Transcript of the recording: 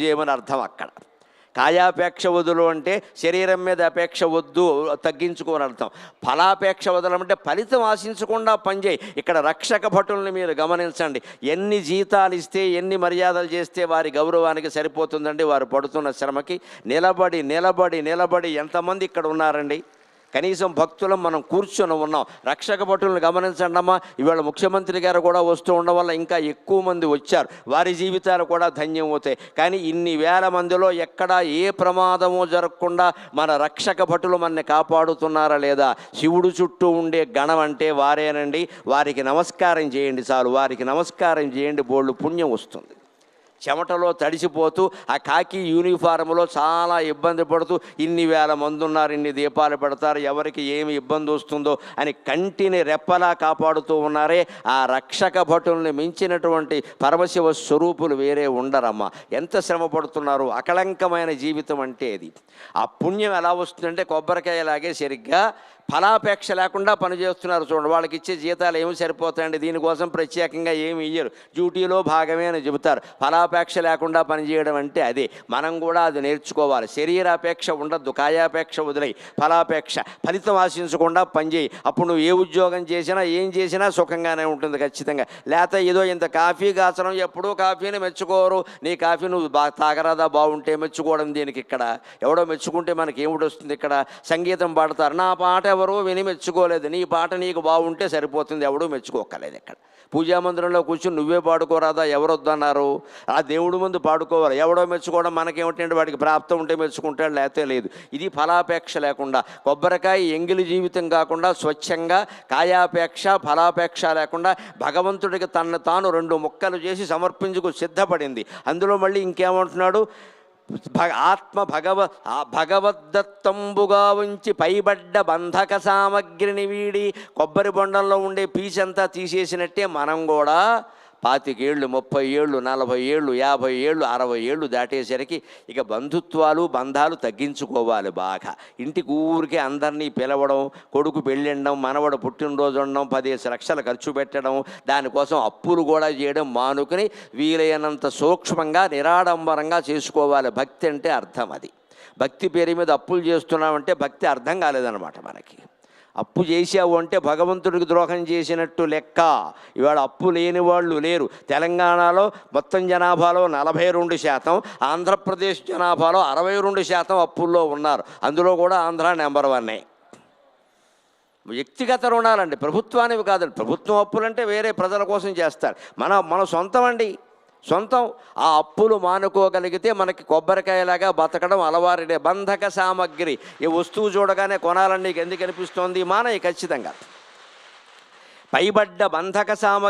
చేయమని అర్థం అక్కడ. కాయాపేక్ష వదులు అంటే శరీరం మీద అపేక్ష వద్దు తగ్గించుకోని అర్థం. ఫలాపేక్ష వదలమంటే ఫలితం ఆశించకుండా పనిచేయి. ఇక్కడ రక్షక భటుల్ని మీరు గమనించండి. ఎన్ని జీతాలు ఇస్తే ఎన్ని మర్యాదలు చేస్తే వారి గౌరవానికి సరిపోతుందండి. వారు పడుతున్న శ్రమకి నిలబడి నిలబడి నిలబడి ఎంతమంది ఇక్కడ ఉన్నారండి? కనీసం భక్తులం మనం కూర్చొని ఉన్నాం. రక్షక భటులను గమనించండి అమ్మా ఇవాళ ముఖ్యమంత్రి గారు కూడా వస్తూ ఉండడం వల్ల ఇంకా ఎక్కువ మంది వచ్చారు. వారి జీవితాలు కూడా ధన్యం అవుతాయి. కానీ ఇన్ని వేల మందిలో ఎక్కడా ఏ ప్రమాదము జరగకుండా మన రక్షక భటులు మనని కాపాడుతున్నారా లేదా? శివుడు చుట్టూ ఉండే గణం అంటే వారేనండి. వారికి నమస్కారం చేయండి చాలు. వారికి నమస్కారం చేయండి బోళ్ళు పుణ్యం వస్తుంది. చెమటలో తడిసిపోతూ ఆ కాకి యూనిఫారంలో చాలా ఇబ్బంది పడుతూ ఇన్ని వేల మంది ఉన్నారు ఇన్ని దీపాలు పెడతారు ఎవరికి ఏమి ఇబ్బంది వస్తుందో అని కంటిని రెప్పలా కాపాడుతూ ఉన్నారే ఆ రక్షక భటుల్ని మించినటువంటి పరమశివ స్వరూపులు వేరే ఉండరమ్మా. ఎంత శ్రమ పడుతున్నారు అకళంకమైన జీవితం అంటే ఇది ఆ పుణ్యం ఎలా వస్తుందంటే కొబ్బరికాయలాగే సరిగ్గా ఫలాపేక్ష లేకుండా పనిచేస్తున్నారు చూడండి వాళ్ళకి ఇచ్చే జీతాలు ఏమి సరిపోతాయండి దీనికోసం ప్రత్యేకంగా ఏమి ఇయ్యరు. డ్యూటీలో భాగమే అని చెబుతారు ఫలా ఫలాపేక్ష లేకుండా పనిచేయడం అంటే అదే. మనం కూడా అది నేర్చుకోవాలి. శరీరాపేక్ష ఉండద్దు కాయాపేక్ష వదిలై ఫలాపేక్ష. ఫలితం ఆశించకుండా పనిచేయి. అప్పుడు నువ్వు ఏ ఉద్యోగం చేసినా ఏం చేసినా సుఖంగానే ఉంటుంది ఖచ్చితంగా. లేకపోతే ఏదో ఇంత కాఫీ కాచడం ఎప్పుడూ కాఫీని మెచ్చుకోరు. నీ కాఫీ నువ్వు బాగా తాగరాదా బాగుంటే మెచ్చుకోవడం దీనికి ఇక్కడ? ఎవడో మెచ్చుకుంటే మనకి ఏమిటి వస్తుంది ఇక్కడ? సంగీతం పాడతారు. నా పాట ఎవరో విని మెచ్చుకోలేదు. నీ పాట నీకు బాగుంటే సరిపోతుంది. ఎవడూ మెచ్చుకోకలేదు ఇక్కడ. పూజా మందిరంలో కూర్చుని నువ్వే పాడుకోరాదా? ఎవరు వద్దన్నారు ఆ దేవుడి ముందు పాడుకోవాలి. ఎవడో మెచ్చుకోవడం మనకేమిటంటే వాడికి ప్రాప్తం ఉంటే మెచ్చుకుంటాడు లేకపోతే లేదు. ఇది ఫలాపేక్ష లేకుండా కొబ్బరికాయ ఎంగిలి జీవితం కాకుండా స్వచ్ఛంగా కాయాపేక్ష ఫలాపేక్ష లేకుండా భగవంతుడికి తనను తాను రెండు ముక్కలు చేసి సమర్పించుకు సిద్ధపడింది. అందులో మళ్ళీ ఇంకేమంటున్నాడు? భగ ఆత్మ భగవ భగవద్దత్తంబుగా ఉంచి పైబడ్డ బంధక సామగ్రిని వీడి కొబ్బరి బొండంలో ఉండే పీచంతా తీసేసినట్టే మనం కూడా పాతికేళ్ళు ముప్పై ఏళ్ళు నలభై ఏళ్ళు యాభై ఏళ్ళు అరవై ఏళ్ళు దాటేసరికి ఇక బంధుత్వాలు బంధాలు తగ్గించుకోవాలి బాగా. ఇంటికి ఊరికే అందరినీ పిలవడం కొడుకు పెళ్ళిండడం మనవడు పుట్టినరోజు ఉండడం పదిహేను లక్షలు ఖర్చు పెట్టడం దానికోసం అప్పులు కూడా చేయడం మానుకుని వీలైనంత సూక్ష్మంగా నిరాడంబరంగా చేసుకోవాలి. భక్తి అంటే అర్థం అది. భక్తి పేరు మీద అప్పులు చేస్తున్నామంటే భక్తి అర్థం కాలేదన్నమాట మనకి. అప్పు చేసావు అంటే భగవంతుడికి ద్రోహం చేసినట్టు లెక్క. ఇవాళ అప్పు లేని వాళ్ళు లేరు. తెలంగాణలో మొత్తం జనాభాలో నలభై రెండు శాతం ఆంధ్రప్రదేశ్ జనాభాలో అరవై రెండు శాతం అప్పుల్లో ఉన్నారు. అందులో కూడా ఆంధ్ర నెంబర్ వన్నే. వ్యక్తిగత రుణాలండి ప్రభుత్వానివి కాదండి. ప్రభుత్వం అప్పులంటే వేరే ప్రజల కోసం చేస్తారు. మన మన సొంతం అండి సొంతం. ఆ అప్పులు మానుకోగలిగితే మనకి కొబ్బరికాయలాగా బతకడం అలవారిడే బంధక సామగ్రి. ఈ వస్తువు చూడగానే కొనాలని నీకు ఎందుకు అనిపిస్తోంది? మానయ్య ఖచ్చితంగా. పైబడ్డ బంధక సామగ్రి